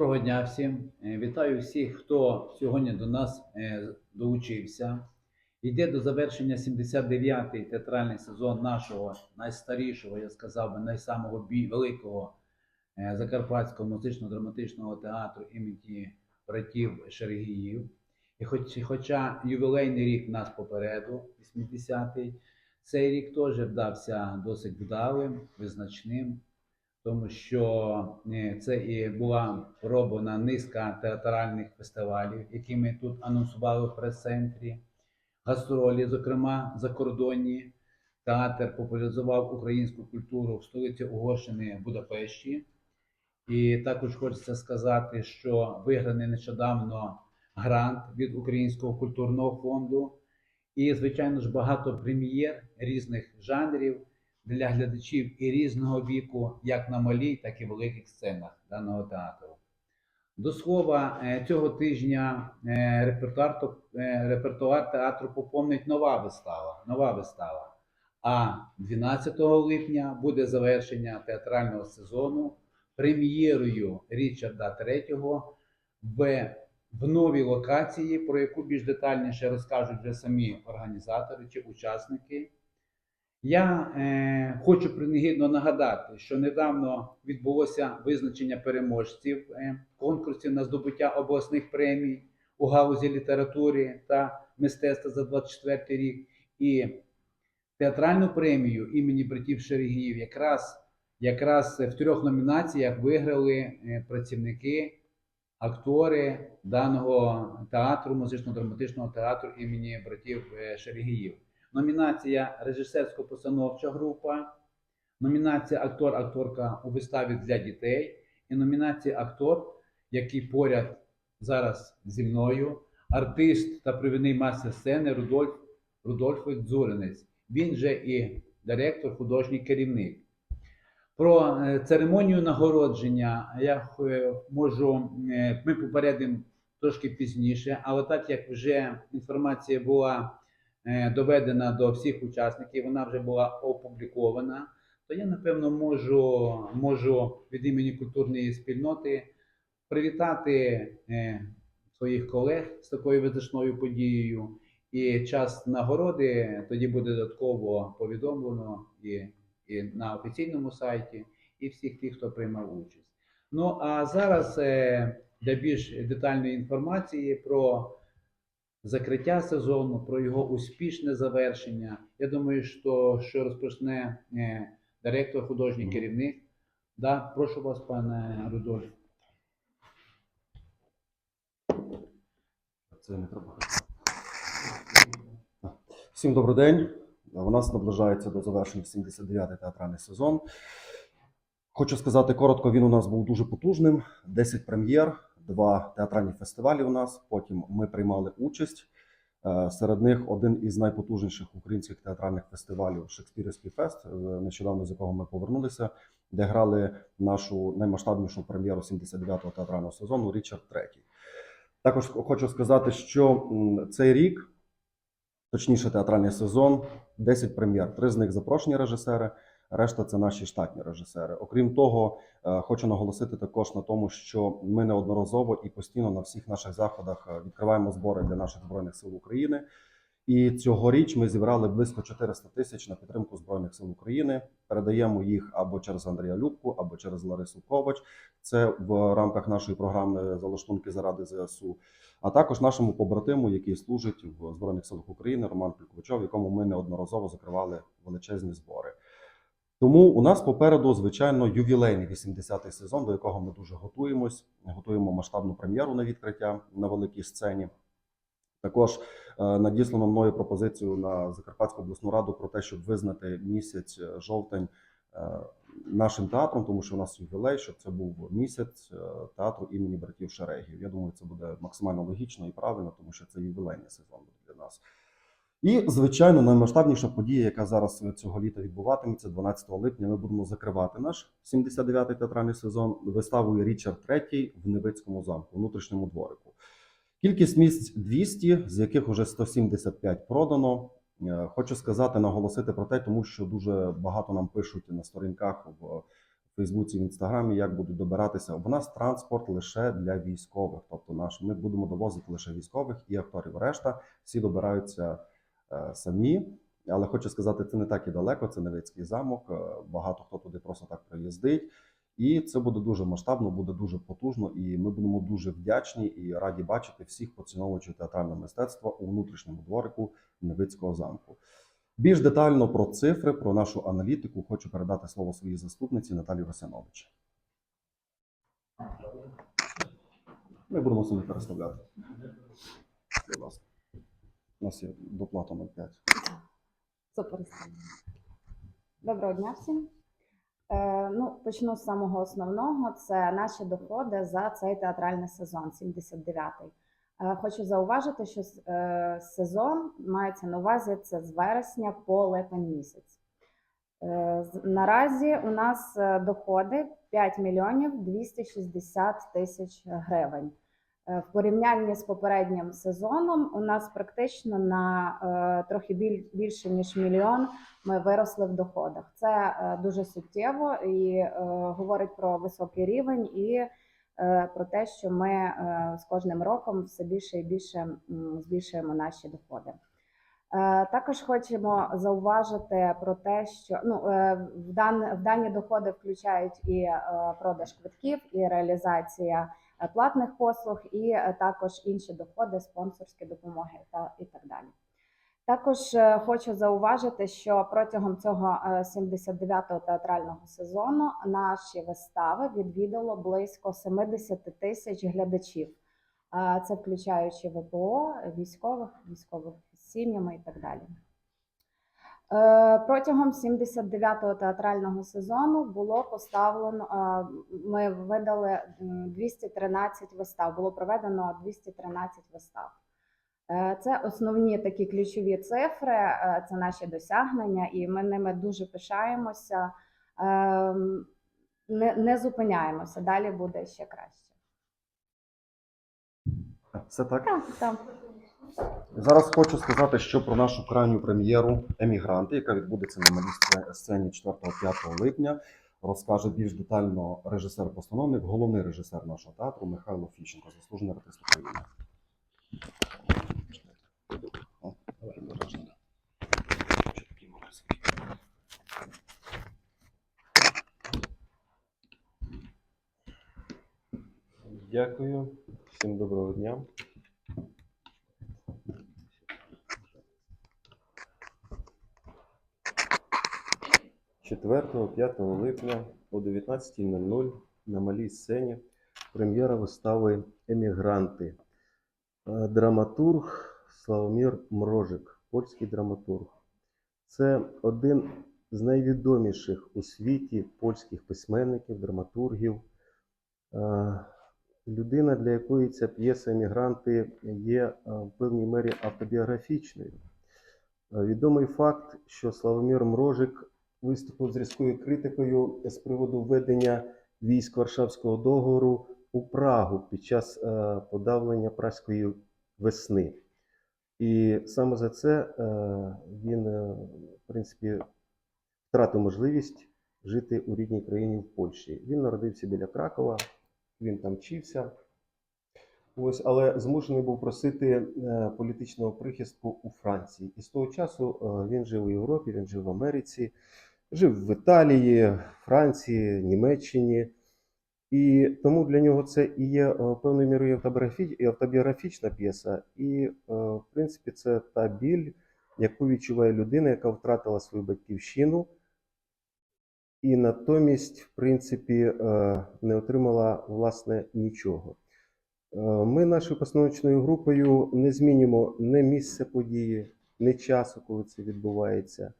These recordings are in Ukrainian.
Доброго дня всім. Е, Вітаю всіх, хто сьогодні до нас е, долучився. Йде до завершення 79-й театральний сезон нашого найстарішого, я сказав би, найсамого великого е, Закарпатського музично-драматичного театру імені братів Шергіїв. І хоч, хоча ювілейний рік нас попереду, 80-й, цей рік теж вдався досить вдалим, визначним тому що е, це і була пороблена низка театральних фестивалів, які ми тут анонсували в прес-центрі. Гастролі, зокрема, закордонні. Театр популяризував українську культуру в столиці Угорщини Будапешті. І також хочеться сказати, що виграний нещодавно грант від Українського культурного фонду. І, звичайно ж, багато прем'єр різних жанрів для глядачів і різного віку, як на малій, так і великих сценах даного театру. До слова, е, цього тижня е, репертуар, е, репертуар театру поповнить нова вистава. Нова вистава. А 12 липня буде завершення театрального сезону прем'єрою Річарда III в, в новій локації, про яку більш детальніше розкажуть вже самі організатори чи учасники. Я е, хочу принагідно нагадати, що недавно відбулося визначення переможців е, конкурсів на здобуття обласних премій у галузі літератури та мистецтва за 24 рік. І театральну премію імені братів Шерегіїв якраз, якраз в трьох номінаціях виграли е, працівники, актори даного театру, музично-драматичного театру імені братів е, Шерегіїв. Номінація режисерсько-постановча група, номінація актор-акторка у виставі для дітей і номінація актор, який поряд зараз зі мною, артист та провідний мастер сцени Рудольф Рудольфович Дзуринець. Він же і директор, художній керівник. Про е, церемонію нагородження я е, можу, е, ми попередимо трошки пізніше, але так як вже інформація була доведена до всіх учасників, вона вже була опублікована, то я напевно можу, можу від імені культурної спільноти привітати е, своїх колег з такою визначною подією. І час нагороди тоді буде додатково повідомлено і, і на офіційному сайті, і всіх тих, хто приймав участь. Ну а зараз е, для більш детальної інформації про закриття сезону, про його успішне завершення. Я думаю, що, що розпочне е, директор, художній Мгм. керівник. Да, прошу вас, пане Рудольф. Це не треба. Всім добрий день. У нас наближається до завершення 79-й театральний сезон. Хочу сказати коротко, він у нас був дуже потужним. 10 прем'єр, два театральні фестивалі у нас. Потім ми приймали участь. Е, Серед них один із найпотужніших українських театральних фестивалів Шекспірівський фест, е, нещодавно з якого ми повернулися, де грали нашу наймасштабнішу прем'єру 79-го театрального сезону Річард III. Також хочу сказати, що цей рік, точніше, театральний сезон, 10 прем'єр. Три з них запрошені режисери, решта це наші штатні режисери. Окрім того, е, хочу наголосити також на тому, що ми неодноразово і постійно на всіх наших заходах е, відкриваємо збори для наших збройних сил України. І цьогоріч ми зібрали близько 400 тисяч на підтримку збройних сил України. Передаємо їх або через Андрія Любку, або через Ларису Ковач. Це в рамках нашої програми Залаштунки заради ЗСУ, а також нашому побратиму, який служить в Збройних силах України, Роман Кульковичов, якому ми неодноразово закривали величезні збори. Тому у нас попереду, звичайно, ювілейний 80-й сезон, до якого ми дуже готуємось. Готуємо масштабну прем'єру на відкриття на великій сцені. Також е, надіслано мною пропозицію на Закарпатську обласну раду про те, щоб визнати місяць е, жовтень е, нашим театром, тому що у нас ювілей, щоб це був місяць театру імені братів Шерегів. Я думаю, це буде максимально логічно і правильно, тому що це ювілейний сезон буде для нас. І, звичайно, наймасштабніша подія, яка зараз цього літа відбуватиметься, 12 липня, ми будемо закривати наш 79-й театральний сезон виставою Річард III в Невицькому замку, внутрішньому дворику. Кількість місць 200, з яких уже 175 продано. Е, Хочу сказати, наголосити про те, тому що дуже багато нам пишуть на сторінках в в Фейсбуці, в Інстаграмі, як будуть добиратися. У нас транспорт лише для військових. Тобто наш, ми будемо довозити лише військових і акторів. Решта всі добираються е, самі. Але хочу сказати, це не так і далеко, це Невицький замок. е, Багато хто туди просто так приїздить. І це буде дуже масштабно, буде дуже потужно, і ми будемо дуже вдячні і раді бачити всіх поціновувачів театрального мистецтва у внутрішньому дворику Невицького замку. Більш детально про цифри, про нашу аналітику хочу передати слово своїй заступниці Наталі Росянович. Ми будемо самі переставляти. Будь ласка. У нас є доплата 0,5. Супер. Доброго дня всім. Е, ну, почну з самого основного. Це наші доходи за цей театральний сезон, 79-й. Е, хочу зауважити, що е, сезон мається на увазі це з вересня по липень місяць. Е, наразі у нас е, доходи 5 мільйонів 260 тисяч гривень. Е, В порівнянні з попереднім сезоном у нас практично на е, трохи більше ніж мільйон ми виросли в доходах. Це е, дуже суттєво і говорить про високий рівень і про те, що ми з кожним роком все більше і більше збільшуємо наші доходи. Також хочемо зауважити про те, що ну в дан, в дані доходи включають і продаж квитків, і реалізація платних послуг, і е, також інші доходи, спонсорські допомоги та і так далі. Також е, хочу зауважити, що протягом цього е, 79-го театрального сезону наші вистави відвідало близько 70 тисяч глядачів. Е, Це включаючи ВПО, військових, військових сім'ями і так далі. Е, Протягом 79-го театрального сезону було поставлено. е, Ми видали 213 вистав. Було проведено 213 вистав. Е, Це основні такі ключові цифри, це наші досягнення, і ми ними дуже пишаємося. Ем, Не, не зупиняємося, далі буде ще краще. Все так? Так, так. Зараз хочу сказати, що про нашу крайню прем'єру Емігранти, яка відбудеться на малій сцені 4-5 липня, розкаже більш детально режисер-постановник, головний режисер нашого театру Михайло Фіщенко, заслужений артист України. Дякую, всім доброго дня. Четвертого, 5 липня о 19.00 на малій сцені прем'єра вистави Емігранти. Е, Драматург Славомір Мрожик, польський драматург. Це один з найвідоміших у світі польських письменників, драматургів. Е, людина, для якої ця п'єса Емігранти є е, в певній мері автобіографічною. Відомий факт, що Славомір Мрожик виступив з різкою критикою з приводу введення військ Варшавського договору у Прагу під час е, подавлення Празької весни. І саме за це е, він, е, в принципі, втратив можливість жити у рідній країні в Польщі. Він народився біля Кракова, він там вчився. Ось, але змушений був просити політичного прихистку у Франції. І з того часу він жив у Європі, він жив в Америці, жив в Італії, Франції, Німеччині. І тому для нього це і є е, певною мірою і автобіографічна п'єса. І, е, в принципі, це та біль, яку відчуває людина, яка втратила свою батьківщину, і натомість, в принципі, е, не отримала власне нічого. Ми нашою постановочною групою не змінимо не місце події, не часу, коли це відбувається.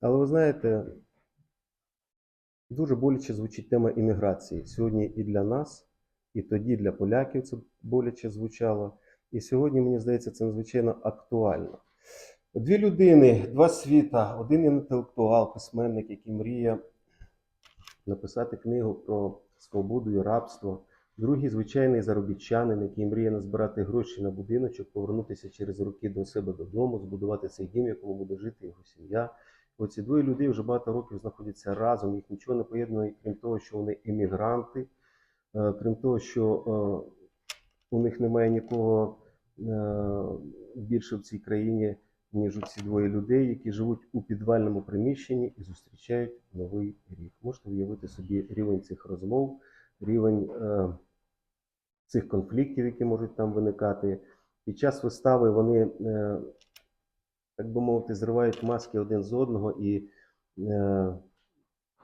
Але ви знаєте, дуже боляче звучить тема імміграції. Сьогодні і для нас, і тоді для поляків це боляче звучало. І сьогодні, мені здається, це надзвичайно актуально. Дві людини, два світа, один інтелектуал, письменник, який мріє написати книгу про свободу і рабство. Другий звичайний заробітчанин, який мріє назбирати гроші на будиночок, повернутися через роки до себе додому, збудувати цей дім, якому буде жити його сім'я, Оці двоє людей вже багато років знаходяться разом, їх нічого не поєднує, крім того, що вони емігранти, е, крім того, що е, у них немає нікого е, більше в цій країні, ніж ці двоє людей, які живуть у підвальному приміщенні і зустрічають новий рік. Можете уявити собі рівень цих розмов, рівень цих конфліктів, які можуть там виникати. Під час вистави вони, так би мовити, зривають маски один з одного і е,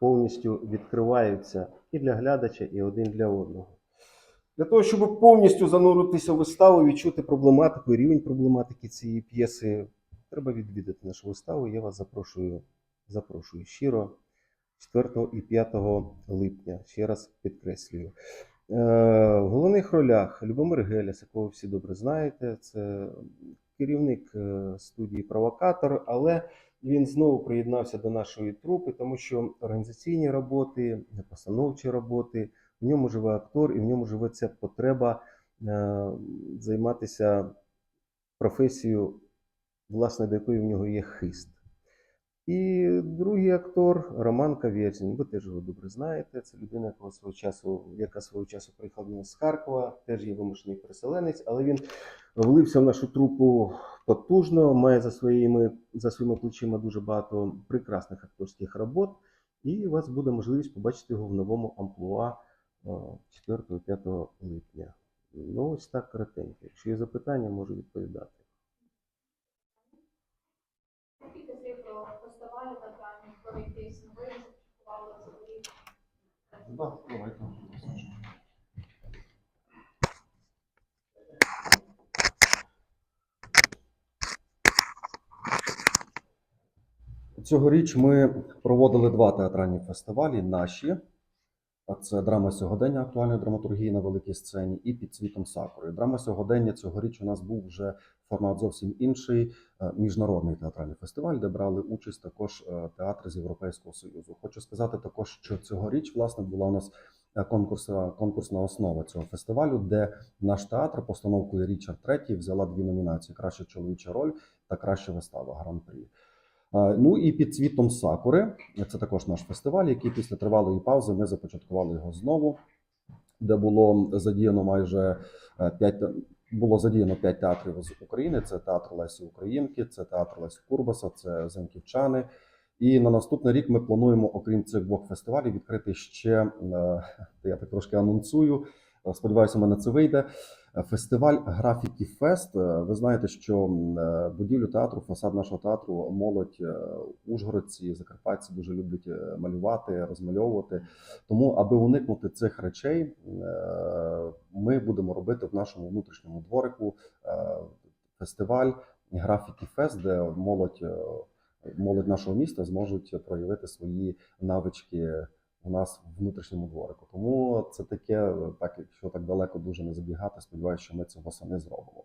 повністю відкриваються і для глядача, і один для одного. Для того, щоб повністю зануритися в виставу, відчути проблематику рівень проблематики цієї п'єси, треба відвідати нашу виставу. Я вас запрошую, запрошую щиро 4 і 5 липня. Ще раз підкреслюю. Е, В головних ролях Любомир Геляс, якого всі добре знаєте, це керівник е, студії Провокатор, але він знову приєднався до нашої трупи, тому що організаційні роботи, постановчі роботи, в ньому живе актор, і в ньому живе ця потреба е, займатися професією, власне, до якої в нього є хист. І другий актор Роман Кавєцін. Ви теж його добре знаєте. Це людина, якого свого часу, яка свого часу приїхала з Харкова, теж є вимушений переселенець, але він влився в нашу трупу потужно, має за своїми, за своїми плечима дуже багато прекрасних акторських робот. І у вас буде можливість побачити його в новому амплуа 4-5 липня. Ну, ось так коротенько. Якщо є запитання, можу відповідати. Слів на дані про якийсь новий? Да, давайте. Цьогоріч ми проводили два театральні фестивалі наші. Це драма сьогодення актуальної драматургії на великій сцені і під світом сакури. Драма сьогодення цьогоріч у нас був вже формат зовсім інший е, міжнародний театральний фестиваль, де брали участь також е, театри з Європейського Союзу. Хочу сказати також, що цьогоріч власне була у нас е, конкурс, конкурсна основа цього фестивалю, де наш театр постановкою Річард III взяла дві номінації: краща чоловіча роль та краща вистава гран-прі. Е, Ну і під цвітом Сакури, це також наш фестиваль, який після тривалої паузи ми започаткували його знову, де було задіяно майже е, п'ять було задіяно п'ять театрів з України. Це театр Лесі Українки, це театр Лесі Курбаса, це Зенківчани. І на наступний рік ми плануємо, окрім цих двох фестивалів, відкрити ще е, я так трошки анонсую. Е, Сподіваюся, у мене це вийде. Е, Фестиваль Графіті Фест. Е, Ви знаєте, що будівлю театру, фасад нашого театру, молодь ужгородці, закарпатці дуже люблять малювати, розмальовувати. Тому, аби уникнути цих речей, ми будемо робити в нашому внутрішньому дворику фестиваль Графіті Фест, де молодь, молодь нашого міста зможуть проявити свої навички у нас в внутрішньому дворику. Тому це таке, так якщо так далеко дуже не забігати, сподіваюся, що ми цього самі зробимо.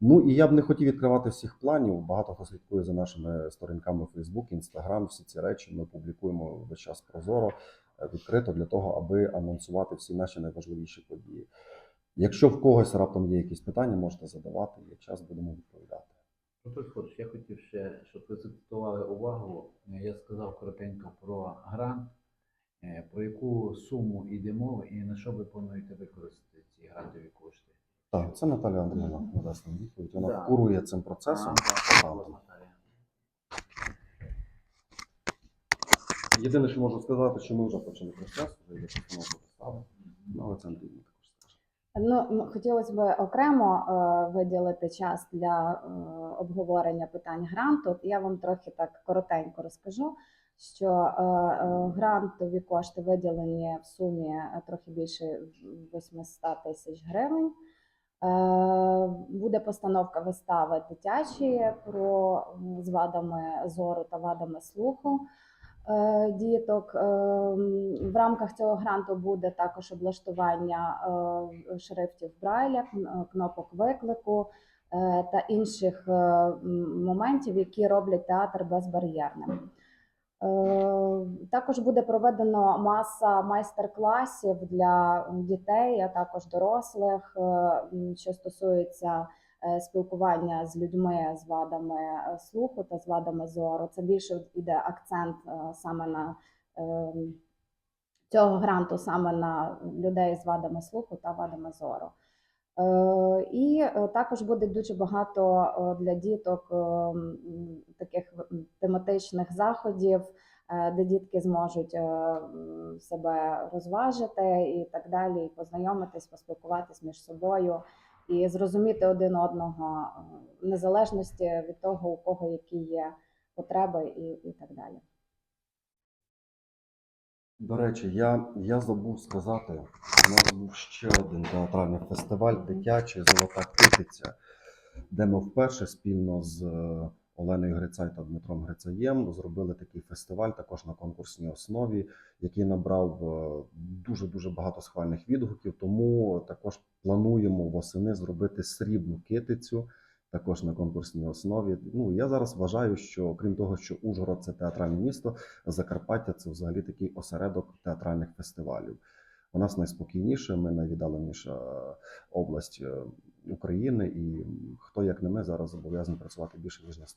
Ну і я б не хотів відкривати всіх планів. Багато хто слідкує за нашими сторінками Facebook, Instagram. Всі ці речі ми публікуємо весь час прозоро, е, відкрито для того, аби анонсувати всі наші найважливіші події. Якщо в когось раптом є якісь питання, можете задавати. Є час, будемо відповідати. Петро Федорович, я хотів ще, щоб ви закцентували увагу. Е, Я сказав коротенько про грант, е, про яку суму йде мова і на що ви плануєте використати ці грантові кошти. Так, це Наталя Андріївна надасть нам відповідь. Вона Да. курує цим процесом. А, так, Наталія. Єдине, що можу сказати, що ми вже почали процес, вже йде постановка вистави. Ну, але це Андрій також скаже. Ну, хотілося б окремо е, виділити час для е, обговорення питань гранту. Я вам трохи так коротенько розкажу, що е, е, грантові кошти виділені в сумі е, трохи більше 800 тисяч гривень. Буде постановка вистави дитячої про з вадами зору та вадами слуху діток. В рамках цього гранту буде також облаштування шрифтів Брайля, кнопок виклику та інших моментів, які роблять театр безбар'єрним. Е, Також буде проведено маса майстер-класів для дітей, а також дорослих, е, що стосується е, спілкування з людьми з вадами слуху та з вадами зору. Це більше йде акцент саме на цього гранту саме на людей з вадами слуху та вадами зору. Е, І е, також буде дуже багато е, для діток таких тематичних заходів, де дітки зможуть себе розважити і так далі, і познайомитись, поспілкуватись між собою і зрозуміти один одного в незалежності від того, у кого які є потреби, і, і так далі. До речі, я, я забув сказати, у нас був ще один театральний фестиваль дитячий Золота китиця, де ми вперше спільно з е, Оленою Грицай та Дмитром Грицаєм зробили такий фестиваль також на конкурсній основі, який набрав дуже дуже багато схвальних відгуків. Тому також плануємо восени зробити срібну китицю. Також на конкурсній основі. Ну я зараз вважаю, що крім того, що Ужгород це театральне місто, Закарпаття це взагалі такий осередок театральних фестивалів. У нас найспокійніше, ми найвіддаленіша область е, України, і хто як не ми зараз зобов'язаний працювати більше ніж на 100%.